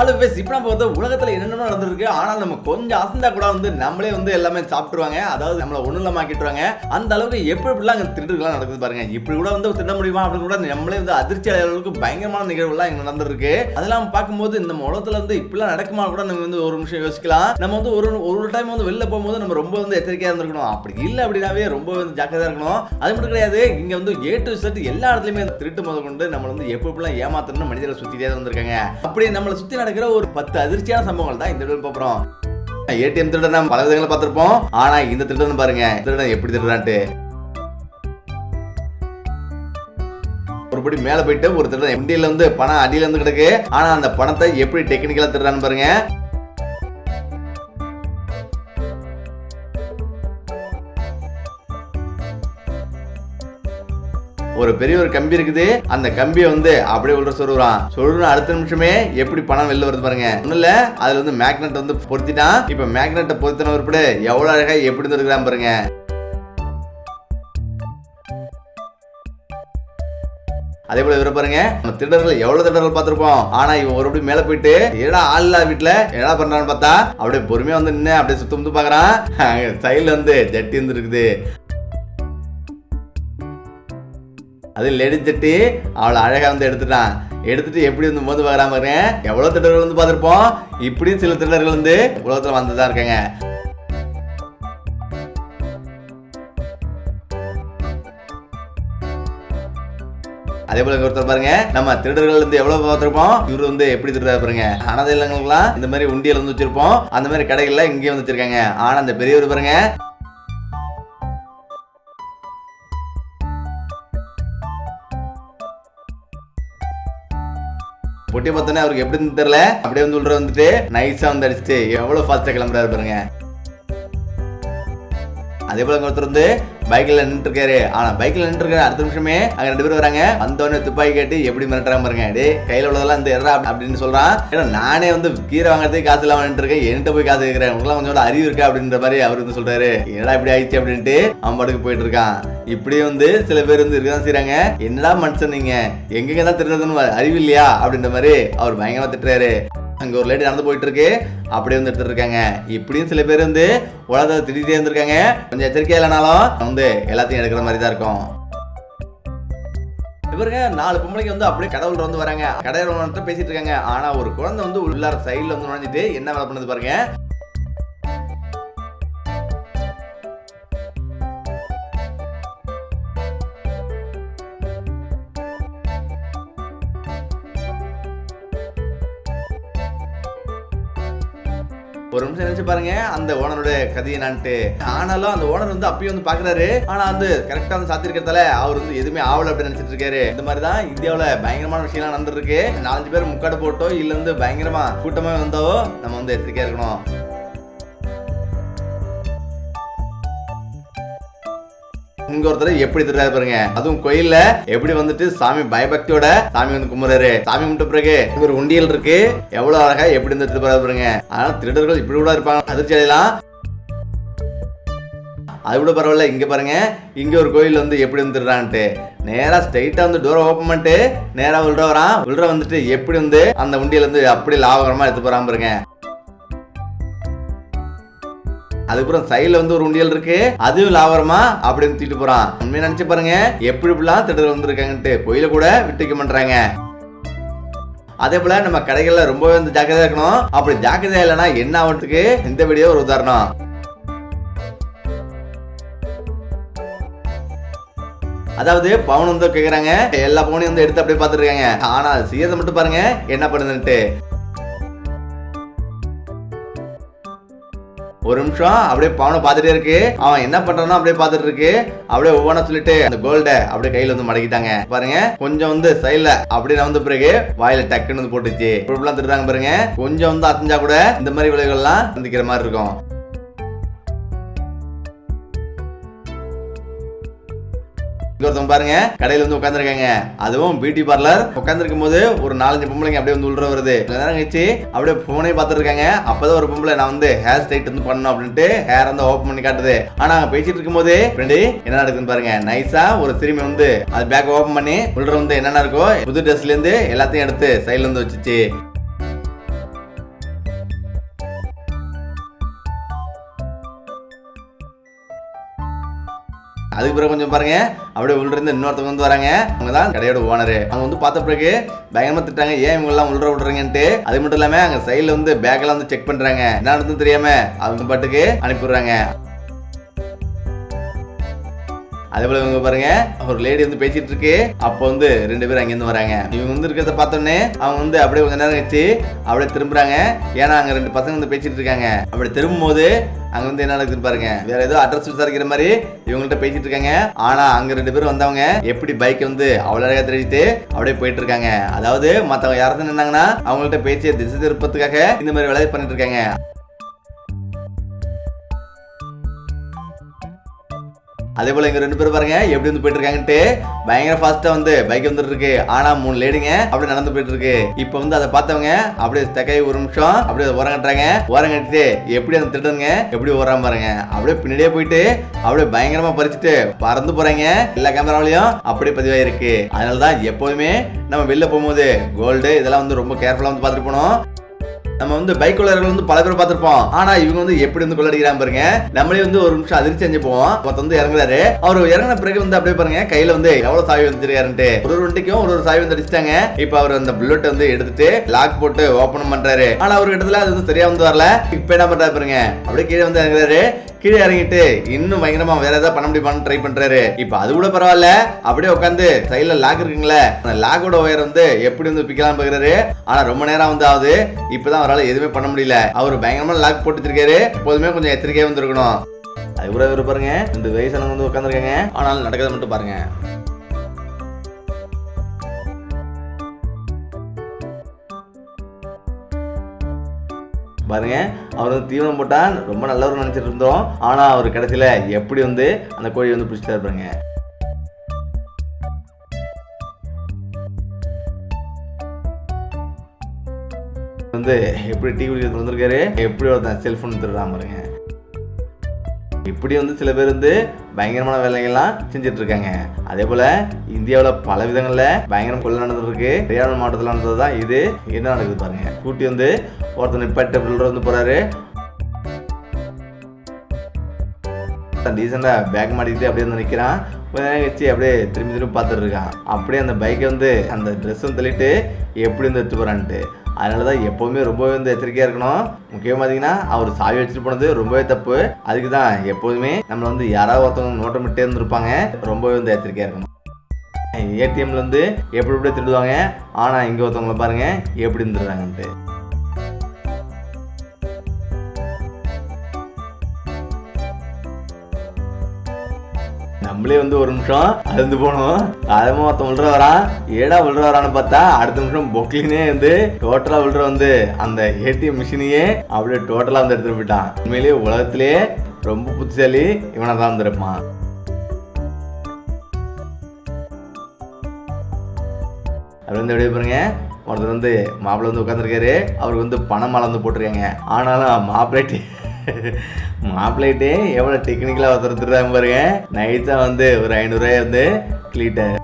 Hello base இப்போ நம்ம வந்து உலகத்தில் என்னென்ன நடந்திருக்கு. ஆனால் நம்ம கொஞ்சம் அசந்தா கூட வந்து நம்மளே வந்து எல்லாமே சாப்பிட்டுருவாங்க. அதாவது நம்மளை ஒன்றும் இல்லாம ஆக்கிட்டுருவாங்க அந்த அளவுக்கு எப்படி எப்படிலாம் அங்கே திருட்டுலாம் நடக்குது பாருங்க. இப்படி கூட வந்து திருட முடியுமா அப்படின்னு கூட நம்மளே வந்து அதிர்ச்சி அடைகிற அளவுக்கு பயங்கரமான நிகழ்வுலாம் இங்கே நடந்திருக்கு. அதெல்லாம் பார்க்கும்போது இந்த உலகத்தில் வந்து இப்படிலாம் நடக்குமா கூட நம்ம வந்து ஒரு நிமிஷம் யோசிக்கலாம். நம்ம வந்து ஒரு ஒரு டைம் வந்து வெளில போகும்போது நம்ம ரொம்ப வந்து எச்சரிக்கையாக இருந்திருக்கணும். அப்படி இல்லை அப்படின்னாவே ரொம்ப வந்து ஜாக்கிரதாக இருக்கணும். அது மட்டும் கிடையாது இங்கே வந்து ஏ டு செட் எல்லா இடத்துலையுமே திருட்டு முதல் கொண்டு நம்மளை வந்து எப்ப எப்படிலாம் ஏமாத்தணும்னு மனிதர்கள் சுற்றிட்டே வந்திருக்காங்க. அப்படி நம்மளை சுத்தி நடக்கிற ஒரு பத்து அதிர்ச்சியான சம்பவங்கள் தான் இந்த வீடியோ பார்க்குறோம் ஏடிஎம் திருடன் நம்ம பல விதங்களை பார்த்துருப்போம். ஆனா இந்த திருடன் பாருங்க. திருடன் எப்படி திருடான்ட்டு ஒருபடி மேல போயிட்டு ஒரு திருடன் எம்டியில வந்து பணம் அடியில இருந்து கிடக்கு. ஆனா அந்த பணத்தை எப்படி டெக்னிக்கலா திருடான்னு பாருங்க. ஒரு பெரிய ஒரு கம்பி இருக்குது. அந்த கம்பியை வந்து அப்படியே உள்ள சொல்லுறான் சொல்லுற அடுத்த நிமிஷமே எப்படி பணம் வெளில வருது பாருங்க. ஒன்றும் இல்லை அதுல வந்து மேக்னெட் வந்து பொருத்திட்டான். இப்ப மேக்னெட்டை பொருத்தின உருப்படு எவ்வளவு அழகா எப்படி இருந்திருக்கிறான் பாருங்க. அதே போல இவரை பாருங்க நம்ம திருடர்கள் எவ்வளவு திருடர்கள் பார்த்திருப்போம். ஆனா இவன் ஒருபடி மேல போயிட்டு ஏடா ஆள் இல்ல வீட்டுல என்ன பண்றான்னு பார்த்தா அப்படியே பொறுமையா வந்து நின்று அப்படியே சுத்தம் முத்து பாக்குறான் சைடுல வந்து ஜட்டி வந்து இருக்குது அது லேடி அவளை அழகாக வந்து எடுத்துட்டான். எடுத்துட்டு எப்படி வந்து மோந்து பார்க்கறான் பாருங்க. எவ்வளோ திட்டர்கள் வந்து பார்த்துருப்போம். இப்படியும் சில திருடர்கள் வந்து உலகத்தில் வந்து தான் இருக்காங்க. அதே போல ஒருத்தர் பாருங்க. நம்ம திருடர்கள் வந்து எவ்வளவு பார்த்திருப்போம். இவரு வந்து எப்படி திருடாரு பாருங்க. அனாதை இல்லங்களுக்குலாம் இந்த மாதிரி உண்டியல் வந்து வச்சிருப்போம். அந்த மாதிரி கடைகள்லாம் இங்கேயே வந்து வச்சிருக்காங்க. ஆனா அந்த பெரியவர் பாருங்க பொட்டி பார்த்தோன்னே அவருக்கு எப்படின்னு தெரியல. அப்படியே வந்து உள்ள வந்துட்டு நைஸா வந்து அடிச்சுட்டு எவ்வளவு ஃபாஸ்டா கிளம்புறாரு பாருங்க. அதே போல ஒருத்தர் வந்து பைக்ல நின்றுருக்காரு ஆனால் ஆனா பைக்ல நின்று அடுத்த நிமிஷமே அங்க ரெண்டு பேரும் வராங்க. வந்தோடனே துப்பாக்கி கேட்டு எப்படி மிரட்டுறாங்க பாருங்க. டே கையில உள்ளதெல்லாம் இந்த எறா அப்படின்னு சொல்றான். ஏன்னா நானே வந்து கீரை வாங்குறதுக்கு காசு இல்லாம நின்றுருக்கேன் என்கிட்ட போய் காசு கேட்கிறேன் உங்களுக்குலாம் கொஞ்சம் அறிவு இருக்கா அப்படின்ற மாதிரி அவர் வந்து சொல்றாரு. என்னடா இப்படி ஆயிடுச்சு அப்படின்ட்டு அவன் பாட்டுக்கு போயிட்டு இருக்கான். இப்படியே வந்து சில பேர் வந்து இருக்கதான் செய்கிறாங்க என்னடா மனுஷன் நீங்க? எங்கெங்க தான் திருடுறதுன்னு அறிவு இல்லையா அப்படின்ற மாதிரி அவர் பயங்கரமா திட்டுறாரு. அங்கே ஒரு லேடி நடந்து போயிட்டு இருக்கு அப்படியே வந்து எடுத்துட்டு இருக்காங்க. இப்படியும் சில பேர் வந்து உலகத்தை திட்டிகிட்டே இருந்திருக்காங்க. கொஞ்சம் எச்சரிக்கையா இல்லைனாலும் வந்து எல்லாத்தையும் எடுக்கிற மாதிரி தான் இருக்கும். இவருங்க நாலு பொம்பளைங்க வந்து அப்படியே கடவுள் வந்து வராங்க. கடையில் பேசிட்டு இருக்காங்க. ஆனா ஒரு குழந்தை வந்து உள்ளார சைடில் வந்து நுழைஞ்சிட்டு என்ன வேலை பண்ணுது பாருங்க. ஒரு நிமிஷம் நினைச்சு பாருங்க அந்த ஓனரோட கதை என்னான்ட்டு ஆனாலும் அந்த ஓனர் வந்து அப்பயும் வந்து பாக்குறாரு. ஆனா வந்து கரெக்டா வந்து சாத்திருக்கிறதால அவர் வந்து எதுவுமே ஆவல அப்படின்னு நினைச்சிட்டு இருக்காரு. இந்த மாதிரி தான் இந்தியாவில் பயங்கரமான விஷயம்லாம் நடந்துருக்கு. நாலஞ்சு பேர் முக்காடு போட்டோ இல்ல வந்து பயங்கரமா கூட்டமா வந்தோ நம்ம வந்து எச்சரிக்கையா இருக்கணும். இங்க ஒருத்தர் எப்படி திருடாரு பாருங்க. அதுவும் கோயில்ல எப்படி வந்துட்டு சாமி பயபக்தியோட சாமி வந்து கும்பிடுறாரு. சாமி கும்பிட்ட பிறகு ஒரு உண்டியல் இருக்கு. எவ்வளவு அழகா எப்படி இருந்து திருப்பாரு பாருங்க. அதனால திருடர்கள் இப்படி கூட இருப்பாங்க. அதிர்ச்சி அடையலாம். அது கூட பரவாயில்ல. இங்க பாருங்க. இங்க ஒரு கோயில் வந்து எப்படி வந்துடுறான்ட்டு நேரா ஸ்ட்ரைட்டா வந்து டோரை ஓப்பன் பண்ணிட்டு நேரா உள்ள வரான். உள்ள வந்துட்டு எப்படி வந்து அந்த உண்டியில வந்து அப்படி லாபகரமா எடுத்து போறான் பாருங்க. அதுக்கப்புறம் சைடில் வந்து ஒரு உண்டியல் இருக்கு. அதுவும் லாபரமா அப்படின்னு தூக்கிட்டு போறான். உண்மையை நினைச்சு பாருங்க. எப்படி இப்படிலாம் திட்டத்தில் வந்திருக்காங்கன்ட்டு கோயில கூட விட்டுக்க பண்றாங்க அதே போல நம்ம கடைகள்ல ரொம்பவே வந்து ஜாக்கிரதையா இருக்கணும். அப்படி ஜாக்கிரதையா இல்லைன்னா என்ன ஆகிறதுக்கு? இந்த வீடியோ ஒரு உதாரணம். அதாவது பவுன் வந்து கேக்குறாங்க. எல்லா பவுனையும் வந்து எடுத்து அப்படியே பார்த்துருக்காங்க ஆனால் ஆனா மட்டும் பாருங்க. என்ன பண்ணுதுன்ட்டு. ஒரு நிமிஷம் அப்படியே பவனை பார்த்துட்டே இருக்கு. அவன் என்ன பண்றானோ அப்படியே பார்த்துட்டு இருக்கு. அப்படியே ஒவ்வொன்றா சொல்லிட்டு அந்த கோல்ட அப்படியே கையில வந்து மடக்கிட்டாங்க. பாருங்க கொஞ்சம் வந்து சைட்ல அப்படியே நான் வந்த பிறகு வாயில டக்குன்னு வந்து போட்டுச்சு. திருடுறாங்க பாருங்க. கொஞ்சம் வந்து அசைஞ்சா கூட இந்த மாதிரி விளைவுகள்லாம் சந்திக்கிற மாதிரி இருக்கும். ஒருத்தவங்க பாருங்க கடையில வந்து உட்காந்துருக்காங்க அதுவும் பியூட்டி பார்லர் உட்காந்துருக்கும் போது ஒரு நாலஞ்சு பொம்பளைங்க அப்படியே வந்து உள்ள வருது. நேரம் கழிச்சு அப்படியே போனே பார்த்துருக்காங்க அப்பதான் ஒரு பொம்பளை நான் வந்து ஹேர் ஸ்டைட் வந்து பண்ணணும் அப்படின்ட்டு ஹேர் வந்து ஓப்பன் பண்ணி காட்டுது. ஆனா அங்க பேசிட்டு இருக்கும் போது ஃப்ரெண்டு என்ன நடக்குதுன்னு பாருங்க. நைஸா ஒரு சிறுமி வந்து அது பேக் ஓப்பன் பண்ணி உள்ள வந்து என்னென்ன இருக்கோ புது ட்ரெஸ்ல இருந்து எல்லாத்தையும் எடுத்து சைட்ல இருந்து வச்சுச்சு. அதுக்கு பிறகு கொஞ்சம் பாருங்க. அப்படியே உள்ளிருந்து இன்னொருத்தவங்க வந்து வராங்க. அவங்க தான் கடையோட ஓனரு அவங்க வந்து பார்த்த பிறகு பயங்கரமா திட்டாங்க. ஏன் இவங்க எல்லாம் உள்ள விடுறீங்கன்ட்டு? அது மட்டும் இல்லாம அங்க சைடுல வந்து பேக் எல்லாம் வந்து செக் பண்றாங்க. என்ன தெரியாம அவங்க பாட்டுக்கு அனுப்பிடுறாங்க அதே போல இவங்க பாருங்க ஒரு லேடி வந்து பேசிட்டு இருக்கு. அப்போ வந்து ரெண்டு பேரும் அங்கேருந்து வராங்க. இவங்க வந்து இருக்கிறத பார்த்தோன்னே அவங்க வந்து அப்படியே கொஞ்ச நேரம் கழிச்சு அப்படியே திரும்புறாங்க. ஏன்னா அங்க ரெண்டு பசங்க வந்து பேசிட்டு இருக்காங்க. அப்படி திரும்பும் போது அங்க வந்து என்ன நடக்குதுன்னு பாருங்க. வேற ஏதோ அட்ரஸ் விசாரிக்கிற மாதிரி இவங்கள்ட்ட பேசிட்டு இருக்காங்க. ஆனா அங்க ரெண்டு பேரும் வந்தவங்க எப்படி பைக் வந்து அவ்வளவு அழகா தெரிவித்து அப்படியே போயிட்டு இருக்காங்க. அதாவது மத்தவங்க யாராவது நின்னாங்கன்னா அவங்கள்ட்ட பேசிய திசை திருப்பத்துக்காக இந்த மாதிரி வேலையை பண்ணிட்டு இருக்காங்க. அதே போல இங்க ரெண்டு பேரும் பாருங்க எப்படி வந்து போயிட்டு இருக்காங்கன்ட்டு பயங்கர ஃபாஸ்டா வந்து பைக் வந்துட்டு இருக்கு. ஆனா மூணு லேடிங்க அப்படியே நடந்து போயிட்டு இருக்கு இப்போ வந்து அதை பார்த்தவங்க அப்படியே தக்கை ஒரு நிமிஷம் அப்படியே ஓரம் கட்டுறாங்க. ஓரம் கட்டிட்டு எப்படி அந்த திட்டங்க எப்படி ஓரம் பாருங்க. அப்படியே பின்னாடியே போயிட்டு அப்படியே பயங்கரமா பறிச்சுட்டு பறந்து போறாங்க. எல்லா கேமராவிலையும் அப்படியே பதிவாயிருக்கு. அதனாலதான் எப்போதுமே நம்ம வெளில போகும்போது கோல்டு இதெல்லாம் வந்து ரொம்ப கேர்ஃபுல்லா வந்து பார்த்துட்டு போனோம் நம்ம வந்து பைக் கொள்ளையர்கள் வந்து பல பேர் பார்த்திருப்போம். ஆனா இவங்க வந்து எப்படி வந்து கொள்ளடிக்கிறாங்க பாருங்க. நம்மளே வந்து ஒரு நிமிஷம் அதிர்ச்சி அஞ்சு போவோம் ஒருத்த வந்து இறங்குறாரு. அவர் இறங்கின பிறகு வந்து அப்படியே பாருங்க கையில வந்து எவ்வளவு சாவி வந்துருக்காருன்ட்டு. ஒரு ஒரு வண்டிக்கும் ஒரு ஒரு சாவி வந்து அடிச்சிட்டாங்க. இப்ப அவர் அந்த புல்லட் வந்து எடுத்துட்டு லாக் போட்டு ஓபன் பண்றாரு ஆனா அவர் இடத்துல அது வந்து சரியா வந்து வரல. இப்ப என்ன பண்றாரு பாருங்க அப்படியே கீழே வந்து இறங்குறாரு. கீழே இறங்கிட்டு இன்னும் பயங்கரமா வேற ஏதாவது பண்ண முடியுமான்னு ட்ரை பண்றாரு. இப்ப அது கூட பரவாயில்ல. அப்படியே உட்காந்து சைட்ல லாக் இருக்குங்களே. அந்த லாக்கோட ஒயர் வந்து எப்படி வந்து பிக்கலாம் பாக்குறாரு. ஆனா ரொம்ப நேரம் வந்து ஆகுது. இப்பதான் அவரால் எதுவுமே பண்ண முடியல. அவர் பயங்கரமா லாக் போட்டு வச்சிருக்காரு எப்போதுமே கொஞ்சம் எச்சரிக்கையா வந்திருக்கணும் அது கூட பாருங்க. இந்த வயசானவங்க வந்து உட்காந்துருக்காங்க ஆனால் நடக்கிறத மட்டும் பாருங்க. பாருங்க அவர் வந்து தீவனம் போட்டால் ரொம்ப நல்லவர் நினச்சிட்டு இருந்தோம். ஆனால் அவர் கடைசியில் எப்படி வந்து அந்த கோழி வந்து பிடிச்சிட்டாரு இருப்பாங்க வந்து எப்படி டீ குடிக்கிறது வந்திருக்காரு எப்படி ஒருத்தன் செல்ஃபோன் திருடாம பாருங்க. இப்படி வந்து சில பேர் வந்து பயங்கரமான வேலைகள்லாம் செஞ்சுட்டு இருக்காங்க அதே போல இந்தியாவில் பல விதங்களில் பயங்கரம் கொள்ள நடந்துருக்கு. ஹரியானா மாவட்டத்தில் நடந்தது தான் இது. என்ன நடக்குது பாருங்க. கூட்டி வந்து ஒருத்தர் நிப்பாட்டு வந்து போறாரு. டீசெண்டாக பேக் மாட்டிக்கிட்டு அப்படியே வந்து நிற்கிறான் கொஞ்ச நேரம் கழிச்சு அப்படியே திரும்பி திரும்பி பார்த்துட்டு இருக்கான். அப்படியே அந்த பைக்கை வந்து அந்த ட்ரெஸ்ஸும் தள்ளிட்டு எப்படி வந்து எடுத்து போகிறான்ட்டு அதனால தான் எப்போவுமே ரொம்பவே வந்து எச்சரிக்கையாக இருக்கணும். முக்கியமாக பார்த்தீங்கன்னா அவர் சாவி வச்சுட்டு போனது ரொம்பவே தப்பு. அதுக்கு தான் எப்போதுமே நம்மளை வந்து யாராவது ஒருத்தவங்க நோட்டமிட்டே இருந்திருப்பாங்க. ரொம்பவே வந்து எச்சரிக்கையாக இருக்கணும். ஏடிஎம்ல இருந்து எப்படி எப்படி திருடுவாங்க ஆனால் இங்கே ஒருத்தவங்களை பாருங்க எப்படி இருந்துடுறாங்கன்ட்டு. நம்மளே வந்து ஒரு நிமிஷம் அழுந்து போனோம். அதமா ஒருத்தன் விழுற வரான் ஏடா விழுற வரான்னு பார்த்தா அடுத்த நிமிஷம் பொக்லினே வந்து டோட்டலா விழுற வந்து அந்த ஏடிஎம் மிஷினையே அப்படியே டோட்டலா வந்து எடுத்துட்டு போயிட்டான். உண்மையிலேயே உலகத்திலே ரொம்ப புத்திசாலி இவனை தான் வந்திருப்பான். அப்படி வந்து எப்படி பாருங்க ஒருத்தர் வந்து மாப்பிள்ளை வந்து உட்காந்துருக்காரு அவருக்கு வந்து பணம் மலர்ந்து போட்டிருக்காங்க. ஆனாலும் மாப்பிள்ளைட்டு மாப்பிள்ளைட்டே எவ்வளோ டெக்னிக்கலாக ஒருத்தர் திருறாங்க பாருங்க. நைட்டாக வந்து ஒரு ஐநூறுரூவாய் வந்து கிளீட்டர்